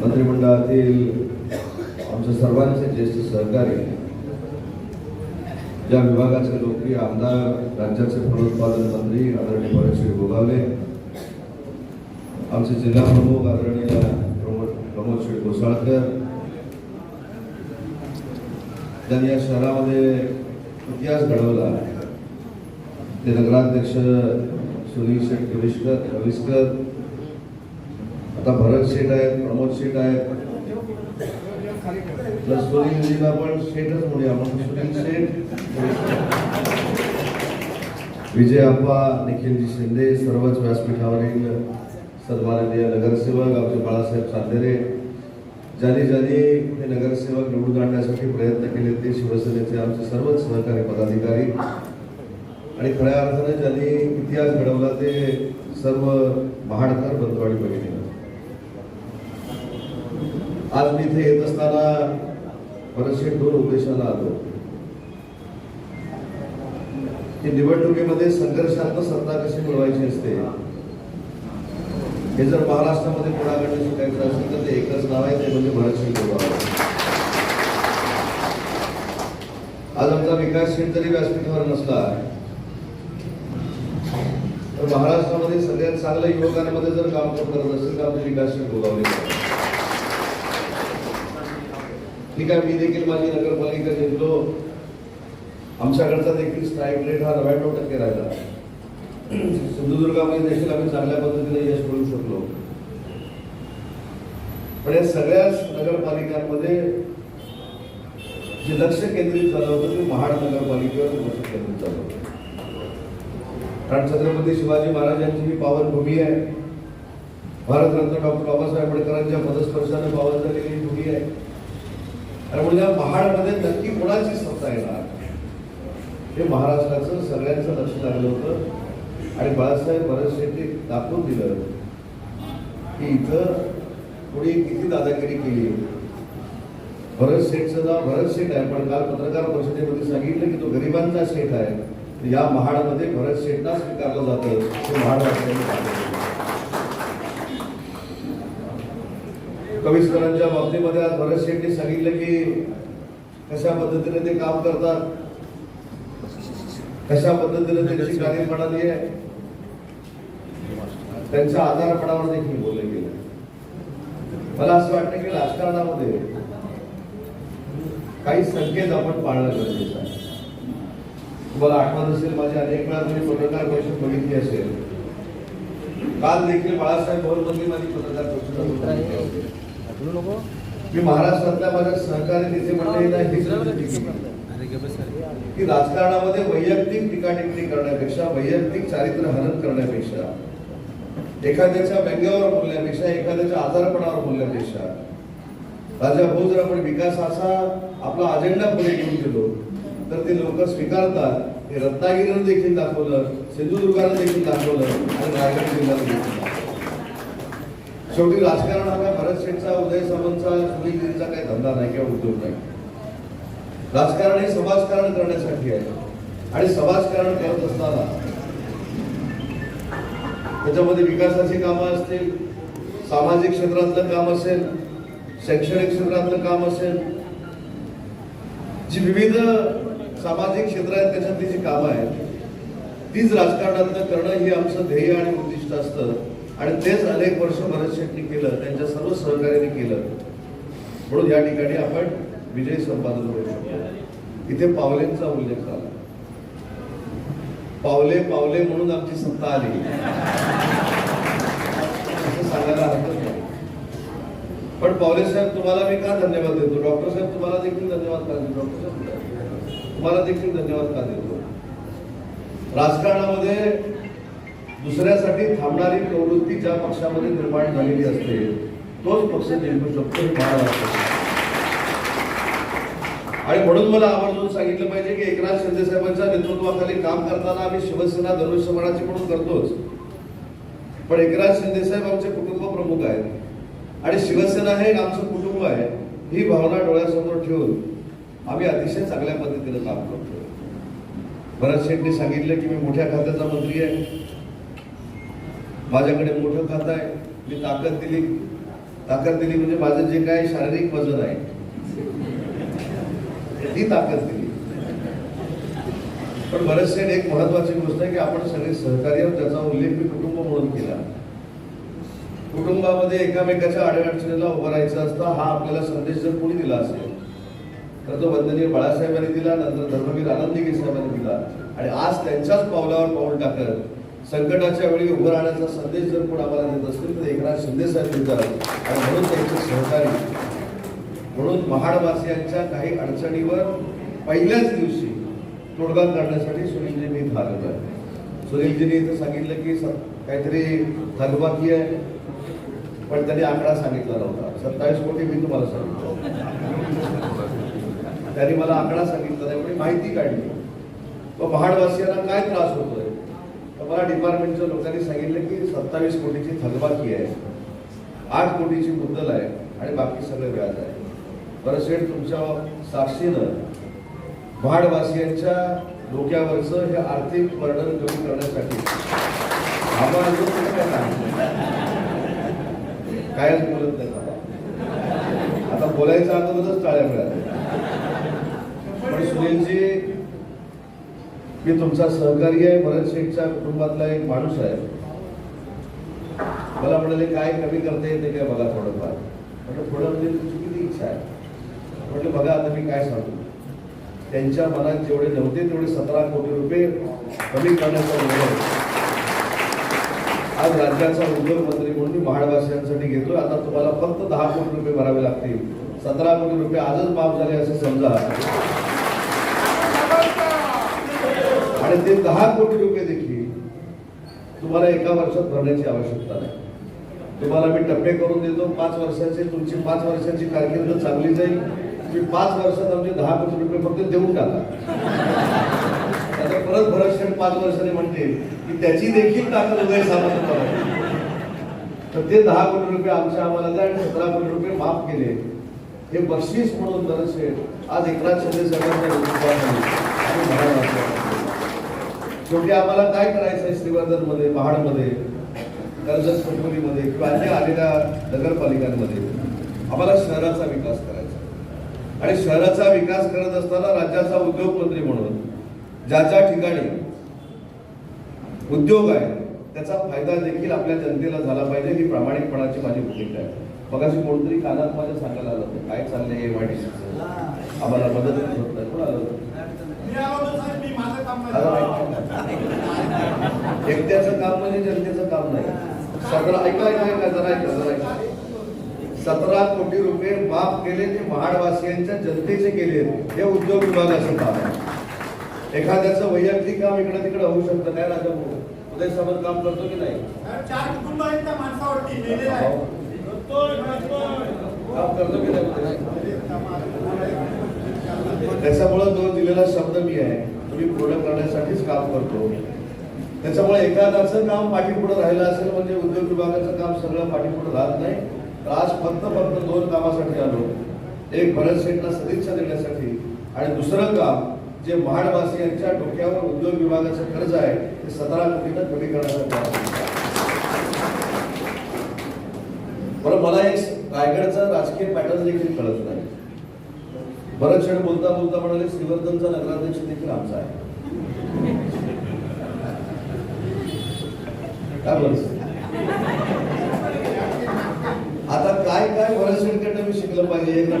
मंत्रिमंडळातील आमच्या सर्वांचे ज्येष्ठ सहकारी या विभागाचे लोकप्रिय आमदार राज्याचे फलोत्पादन मंत्री आदरणीय भरतश्री गोगावले आमचे जिल्हा प्रमुख आदरणीय प्रमोद श्री घोसाळकर ज्यांनी या शहरामध्ये इतिहास घडवला. ते नगराध्यक्ष सुनील शेठ कविष्कर कविस्कर आता भरत शेठ आहेत प्रमोद शेठ आहेत. प्लस सुनीलजीला पण शेठच म्हणूया आपण सुनील शेठ विजय अप्पा निखिलजी शिंदे सर्वच व्यासपीठावरील सन्माननीय नगरसेवक आमचे बाळासाहेब चांदेरे. ज्यांनी ज्यांनी हे नगरसेवक निवडून आणण्यासाठी प्रयत्न केले ते शिवसेनेचे आमचे सर्वच सहकारी पदाधिकारी. आणि खऱ्या अर्थाने ज्यांनी इतिहास घडवला ते सर्व महाडकर बंधू आणि आज मी इथे येत असताना बरेचसे दोन उद्देशाला आलो. की निवडणुकीमध्ये संघर्षात सत्ता कशी मिळवायची असते? हे जर महाराष्ट्रामध्ये कोणाकडे शिकायचं असेल तर ते एकच नाव आहे ते म्हणजे भरतसिंग गोगावले आज आमचा विकास शेठ जरी व्यासपीठावर नसला तर महाराष्ट्रामध्ये सगळ्यात चांगल्या युवकांमध्ये जर काम करत असेल तर आमचे विकास शेठ गोगावले ठीक आहे मी देखील माझी नगरपालिका जिंकलो आमच्याकडचा देखील स्ट्राईक रेट हा नव्याण्णव टक्के राहिला. सिंधुदुर्गामध्ये देखील आम्ही चांगल्या पद्धतीने यश मिळू शकलो. पण या सगळ्याच नगरपालिकांमध्ये जे लक्ष केंद्रित झालं होतं ते महाड नगरपालिकेवर लक्ष केंद्रित झालं होतं. कारण छत्रपती शिवाजी महाराजांची ही पावनभूमी आहे. भारतरत्न डॉक्टर बाबासाहेब आंबेडकरांच्या पदस्पर्शाने पावन झालेली भूमी आहे. आणि म्हणजे या महाडमध्ये नक्की कोणाची सत्ता येणार? हे महाराष्ट्राचं सगळ्यांचं लक्ष लागलं होतं. आणि बाळासाहेब बरेचसे ते दाखवून दिलं की इथं कोणी किती दादागिरी केली भरत शेठचं नाव भरत शेठ आहे पण काल पत्रकार परिषदेमध्ये सांगितलं की तो गरिबांचा शेठ आहे. या महाडमध्ये भरत शेठना स्वीकारलं जातं हे कवी सरांच्या कविस्करांच्या बाबतीमध्ये आज भरत शेट्टी सांगितलं की कशा पद्धतीने ते काम करतात कशा पद्धतीने त्यांची कार्यप्रणाली आहे. त्यांच्या आधारपणावर देखील बोललं गेलं. मला असं वाटतं की राजकारणामध्ये काही संकेत आपण पाळणं गरजेचं आहे. तुम्हाला आठवत असेल माझी अनेक वेळा तुम्ही पत्रकार परिषद बघितली असेल. काल देखील बाळासाहेब भवनमध्ये माझी पत्रकार परिषद बघितली. मी महाराष्ट्रातल्या माझ्या सहकारी नेते मंडळींना हीच विनंती केली. की राजकारणामध्ये वैयक्तिक टीका टिप्पणी करण्यापेक्षा वैयक्तिक चारित्र्य हनन करण्यापेक्षा एखाद्याच्या व्यंग्यावर बोलण्यापेक्षा एखाद्याच्या आजारपणावर बोलण्यापेक्षा राजा भाऊ जर आपण विकासाचा आपला अजेंडा पुढे घेऊन गेलो तर ते लोक स्वीकारतात. हे रत्नागिरीनं देखील दाखवलं सिंधुदुर्गानं देखील दाखवलं आणि रायगड जिल्ह्यानं देखील दाखवलं. शेवटी राजकारण हा काय शेठचा उदय सामंतचा सुनीलगिरीचा काही धंदा नाही किंवा उद्योग नाही. राजकारण हे समाजकारण करण्यासाठी आहे. आणि समाजकारण करत असताना त्याच्यामध्ये विकासाची कामं असतील सामाजिक क्षेत्रातलं काम असेल शैक्षणिक क्षेत्रातलं काम असेल जी विविध सामाजिक क्षेत्र आहेत त्याच्यातली जी कामं आहेत तीच राजकारणातलं करणं हे आमचं ध्येय आणि उद्दिष्ट असतं. आणि तेच अनेक वर्ष भरत शेट्टी केलं त्यांच्या सर्व सहकार्याने केलं. म्हणून या ठिकाणी आपण विजय संपादन करू शकतो. इथे पावलेंचा उल्लेख झाला. पावले पावले म्हणून आमची सत्ता आली. असं सांगायला हरकत नाही. पण पावले साहेब तुम्हाला मी का धन्यवाद देतो? डॉक्टर साहेब तुम्हाला देखील धन्यवाद का देतो? डॉक्टर साहेब तुम्हाला देखील धन्यवाद का देतो? राजकारणामध्ये दुसऱ्यासाठी थांबणारी प्रवृत्ती ज्या पक्षामध्ये निर्माण झालेली असते तोच पक्ष जिंकू शकतो आणि म्हणून मला आवर्जून सांगितलं पाहिजे की एकनाथ शिंदे साहेबांच्या नेतृत्वाखाली काम करताना आम्ही शिवसेना धनुष्यबाणाची म्हणून करतोच. पण एकनाथ शिंदे साहेब आमचे कुटुंब प्रमुख आहेत. आणि शिवसेना हे आमचं कुटुंब आहे ही भावना डोळ्यासमोर ठेवून आम्ही अतिशय चांगल्या पद्धतीने काम करतो भरत शेठनी सांगितलं की मी मोठ्या खात्याचा मंत्री आहे. माझ्याकडे मोठं खातं आहे. मी ताकद दिली. ताकद दिली म्हणजे माझं जे काय शारीरिक वजन आहे ती ताकद दिली. पण बरेचसे एक महत्वाची गोष्ट आहे की आपण सगळे सहकार्य त्याचा उल्लेख मी कुटुंब म्हणून केला. कुटुंबामध्ये एकामेकाच्या अडचणीला उभं राहायचं असतं हा आपल्याला संदेश जर कोणी दिला असेल तर तो वंदनीय बाळासाहेबांनी दिला नंतर धर्मवीर आनंदी साहेबांनी दिला. आणि आज त्यांच्याच पावलावर पाऊल टाकत संकटाच्या वेळी उभं राहण्याचा संदेश जर कोण आम्हाला देत असतील तर एकनाथ शिंदे साहेब देतात आणि म्हणून त्यांचे सहकारी. म्हणून महाडवासियांच्या काही अडचणीवर पहिल्याच दिवशी तोडगा काढण्यासाठी सुनीलजी मी आहे. सुनीलजीने इथं सांगितलं की स- काहीतरी थकबाकी आहे पण त्यांनी आकडा सांगितला नव्हता. सत्तावीस कोटी मी तुम्हाला सांगितलं त्यांनी मला आकडा सांगितला नाही माहिती काढली. व महाडवासियांना काय त्रास होतोय? मला डिपार्टमेंटच्या लोकांनी सांगितलं की सत्तावीस कोटीची थकबाकी आहे. आठ कोटीची मुद्दल आहे आणि बाकी सगळं व्याज आहे. बरं शेठ तुमच्या साक्षीनं भाडवासियांच्या डोक्यावरचं हे आर्थिक वर्णन कमी करण्यासाठी काय कायच बोलत नाही आता. आता बोलायचं अगोदरच टाळ्या मिळाल्या. पण सुनीलजी मी तुमचा सहकारी आहे भरत शेठच्या कुटुंबातला एक माणूस आहे. मला म्हणाले काय कमी करता येते काय बघा थोडंफार. म्हटलं थोडं म्हणजे तुमची किती इच्छा आहे? म्हटलं बघा आता मी काय सांगू. त्यांच्या मनात जेवढे नव्हते तेवढे सतरा कोटी रुपये कमी करण्याचा निर्णय आज राज्याचा उद्योग मंत्री म्हणून मी महाडवासियांसाठी घेतोय आता तुम्हाला फक्त दहा कोटी रुपये भरावे लागतील. सतरा कोटी रुपये आजच माफ झाले असे समजा. आणि ते दहा कोटी रुपये देखील तुम्हाला एका वर्षात भरण्याची आवश्यकता नाही. तुम्हाला मी टप्पे करून देतो पाच वर्षाचे तुमची पाच वर्षाची कारकीर्द चांगली जाईल. तुम्ही पाच वर्षात आमचे दहा कोटी रुपये फक्त देऊन टाका. आता परत भरत पाच वर्षाने म्हणते की त्याची देखील ताकद उदय सामंत तर ते दहा कोटी रुपये आमच्या आम्हाला द्या आणि सतरा कोटी रुपये माफ केले. हे बक्षीस म्हणून भरत आज एकनाथ शिंदे सरकारच्या नेतृत्वाखाली शेवटी आम्हाला काय करायचं आहे श्रीवर्धनमध्ये महाडमध्ये कर्जत खोपोलीमध्ये किंवा अन्य आलेल्या नगरपालिकांमध्ये? आम्हाला शहराचा विकास करायचा आणि शहराचा विकास करत असताना राज्याचा उद्योगमंत्री म्हणून ज्या ज्या ठिकाणी उद्योग आहे त्याचा फायदा देखील आपल्या जनतेला झाला पाहिजे ही प्रामाणिकपणाची माझी भूमिका आहे. मगाशी कोणतरी कानात माझ्या सांगायला आलं होतं काय चाललंय एम आम्हाला मदत होत नाही कोण आलं एकट्याचं काम म्हणजे जनतेचं काम नाही. सतरा ऐका ऐका ऐका जरा ऐका जरा ऐका. सतरा कोटी रुपये माफ केले ते महाडवासियांच्या जनतेचे केले. हे उद्योग विभागाचं काम आहे. एखाद्याचं वैयक्तिक काम इकडे तिकडे होऊ शकतं काय राजा भाऊ? उदय सामंत काम करतो की नाही? चार कुटुंब आहेत त्या माणसावरती करतोय. काम करतो की नाही? त्याच्यामुळे तो दिलेला शब्द मी आहे. तुम्ही पूर्ण करण्यासाठीच काम करतो. त्याच्यामुळे एखादाचं काम पाठीपुढे राहिलं असेल म्हणजे उद्योग विभागाचं काम सगळं पाठीपुढे राहत नाही. तर आज फक्त फक्त दोन कामासाठी आलो. एक भरत शेठला सदिच्छा देण्यासाठी आणि दुसरं काम जे महाडवासियांच्या डोक्यावर उद्योग विभागाचं कर्ज आहे ते सतरा कोटीनं कमी करण्यासाठी बरं मला एक रायगडचा राजकीय पॅटर्न देखील कळत नाही. बरंच क्षण बोलता बोलता म्हणाले श्रीवर्धनचा नगराध्यक्ष देखील आमचा आहे. काय बोल आता काय काय भरत शेठकडनं मी शिकलं पाहिजे एकदा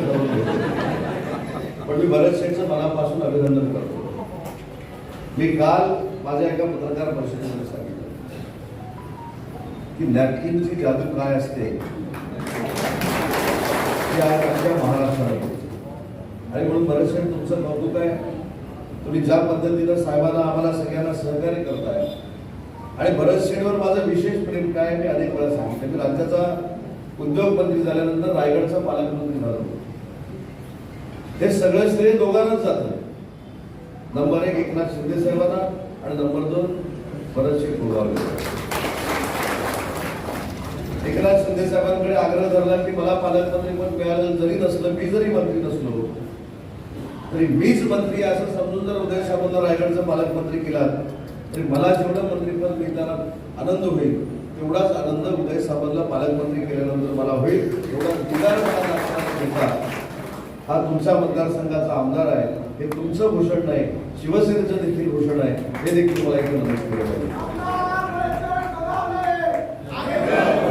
पण मी भरत शेठचं मनापासून अभिनंदन करतो. मी काल माझ्या एका पत्रकार परिषदेमध्ये सांगितलं की नॅपकिनची जादू काय असते? ती आज आमच्या महाराष्ट्रात आणि म्हणून बरेचसे तुमचं कौतुक आहे. तुम्ही ज्या पद्धतीनं साहेबांना आम्हाला सगळ्यांना सहकार्य करताय. आणि भरत शेणवर माझं विशेष प्रेम काय मी अनेक वेळा सांगितलं मी राज्याचा उद्योगमंत्री झाल्यानंतर रायगडचा पालकमंत्री झालो हे सगळं श्रेय दोघांनाच जातं. नंबर एक एकनाथ शिंदे साहेबांना आणि नंबर दोन भरत शेठ गोगावले. एकनाथ शिंदे साहेबांकडे आग्रह धरला की मला पालकमंत्री पण मिळालं जरी नसलं मी जरी मंत्री नसलो तरी मीच मंत्री असं समजून जर उदय सामंतला रायगडचा पालकमंत्री केला तरी मला जेवढं मंत्रीपद मिळताना आनंद होईल तेवढाच आनंद उदय सामंतला पालकमंत्री केल्यानंतर मला होईल एवढा दिगार मला घेता हा तुमच्या मतदारसंघाचा आमदार आहे हे तुमचं भूषण नाही शिवसेनेचं देखील भूषण आहे हे देखील मला एक मदत केलं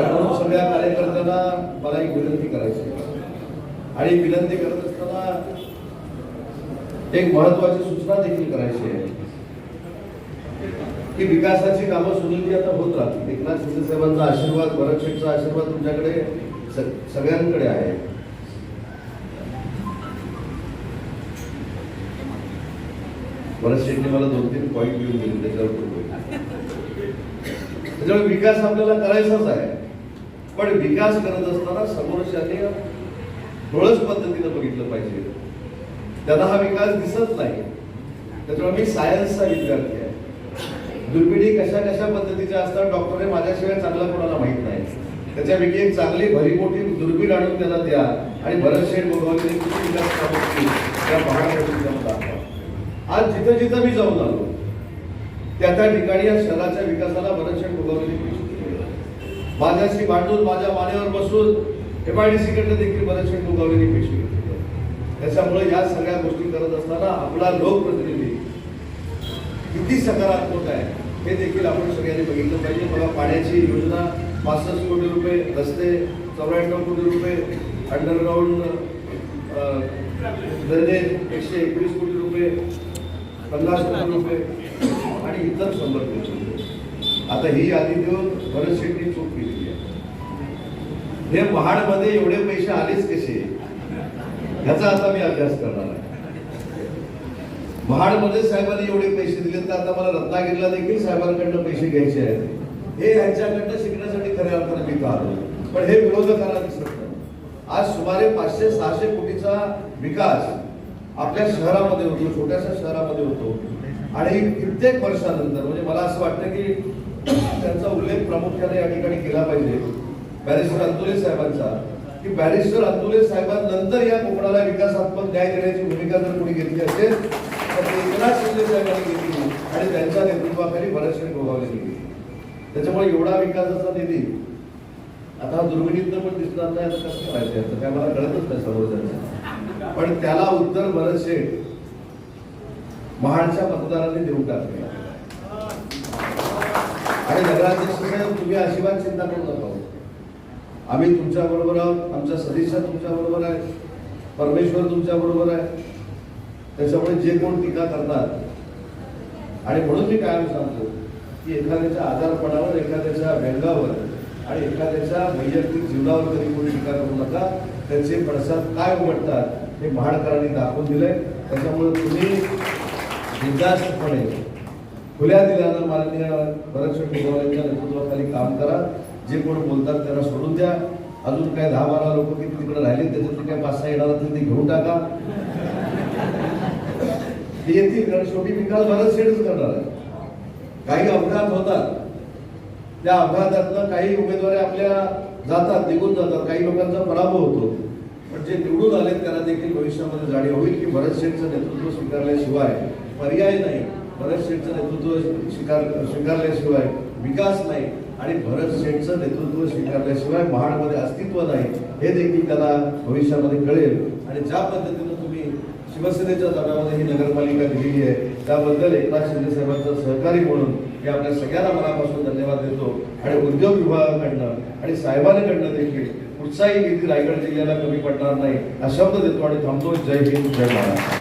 म्हणून सगळ्या कार्यकर्त्यांना मला एक विनंती करायची आणि विनंती करत असताना एक महत्वाची सूचना देखील करायची आहे. की विकासाची कामं सुनीलजी आता होत राहतील. एकनाथ शिंदे साहेबांचा आशीर्वाद भरत शेठचा आशीर्वाद तुमच्याकडे सगळ्यांकडे आहे. भरत शेठने मला दोन तीन पॉईंट घेऊन दिले त्याच्यावर त्याच्यामुळे विकास आपल्याला करायचाच आहे. पण विकास करत असताना समोरच्याने डोळस पद्धतीनं बघितलं पाहिजे. त्यांना हा विकास दिसत नाही. त्याच्यामुळे मी सायन्सचा विद्यार्थी आहे. दुर्बिणी कशा कशा पद्धतीच्या असतात डॉक्टर हे माझ्याशिवाय चांगला कोणाला माहीत नाही. त्याच्यापैकी एक चांगली भरी मोठी दुर्बीण आणून त्याला द्या आणि भरत शेठ त्या महाराष्ट्रातून त्यांना दाखवा. आज जिथं जिथं मी जाऊन आलो त्या त्या ठिकाणी या शहराच्या विकासाला भरत शेठ माझ्याशी भांडून माझ्या मानेवर बसून एम आय डी देखील भरत शेठ पेशी त्याच्यामुळे या सगळ्या गोष्टी करत असताना आपला लोकप्रतिनिधी किती सकारात्मक आहे हे देखील आपण सगळ्यांनी बघितलं पाहिजे. बघा पाण्याची योजना पासष्ट कोटी रुपये रस्ते चौऱ्याण्णव कोटी रुपये अंडरग्राऊंड ड्रेनेज एकशे एकवीस कोटी रुपये पन्नास कोटी रुपये आणि इतर शंभर कोटी रुपये आता ही यादी देऊन भरत शेट्टी चूक केलेली आहे. हे महाडमध्ये एवढे पैसे आलेच कसे? ह्याचा आता मी अभ्यास करणार आहे. महाडमध्ये साहेबांनी एवढे पैसे दिले तर आता मला रत्नागिरीला देखील साहेबांकडनं पैसे घ्यायचे आहेत. हे यांच्याकडनं शिकण्यासाठी खऱ्या अर्थाने मी का आलो? पण हे विरोधकांना दिसत नाही. आज सुमारे पाचशे सहाशे कोटीचा विकास आपल्या शहरामध्ये होतो छोट्याशा शहरामध्ये होतो. आणि कित्येक वर्षानंतर म्हणजे मला असं वाटतं की त्यांचा उल्लेख प्रामुख्याने या ठिकाणी केला पाहिजे. बॅरिस्टर अंतुले साहेबांचा. की बॅरिस्टर अतुले साहेबांनंतर या कोकणाला विकासात्मक न्याय देण्याची भूमिका जर कोणी घेतली असेल तर ते एकनाथ शिंदे साहेबांनी घेतली आणि त्यांच्या नेतृत्वाखाली बरेचसे गोगावले गेली. त्याच्यामुळे एवढा विकासाचा निधी आता हा दुर्बिणीतनं पण दिसणार नाही असं कसं करायचं? याचं काय मला कळतच नाही सर्वजण पण त्याला उत्तर बरेचसे महाडच्या मतदारांनी देऊ टाकले. आणि नगराध्यक्ष साहेब तुम्ही अजिबात चिंता करू नका. आम्ही तुमच्या बरोबर आहोत आमच्या सदिच्छा तुमच्या बरोबर आहे परमेश्वर तुमच्या बरोबर आहे. त्याच्यामुळे जे कोण टीका करतात आणि म्हणून मी कायम सांगतो की एखाद्याच्या आजारपणावर एखाद्याच्या व्यंगावर आणि एखाद्याच्या वैयक्तिक जीवनावर कधी कोणी टीका करू नका त्याचे पडसाद काय उमटतात हे महाडकरांनी दाखवून दिले त्याच्यामुळे तुम्ही बिनधास्तपणे खुल्या दिल्यानं माननीय भरत यांच्या नेतृत्वाखाली काम करा. जे कोण बोलतात त्यांना सोडून द्या. अजून काय दहा बारा लोक किती तिकडे राहिले त्याच्यातले काय पाच सहा येणार असतील ते घेऊन टाका. ते येतील कारण शेवटी विकास भारत सेटच करणार आहे. काही अपघात होतात. त्या अपघातातनं काही उमेदवारी आपल्या जातात निघून जातात. काही लोकांचा पराभव होतो. पण जे निवडून आले त्यांना देखील भविष्यामध्ये जाणीव होईल की भरत शेठचं नेतृत्व स्वीकारल्याशिवाय पर्याय नाही. भरत शेठचं नेतृत्व स्वीकार स्वीकारल्याशिवाय विकास नाही. आणि भरत शेठचं नेतृत्व स्वीकारल्याशिवाय महाडमध्ये अस्तित्व नाही. हे देखील त्याला भविष्यामध्ये कळेल. आणि ज्या पद्धतीनं तुम्ही शिवसेनेच्या दबावामध्ये ही नगरपालिका दिलेली आहे त्याबद्दल एकनाथ शिंदे साहेबांचं सहकारी म्हणून मी आपल्या सगळ्यांना मनापासून धन्यवाद देतो. आणि उद्योग विभागाकडनं आणि साहेबांकडनं देखील कुठचाही निधी रायगड जिल्ह्याला कमी पडणार नाही हा शब्द देतो आणि थांबतो. जय हिंद जय महाराष्ट्र.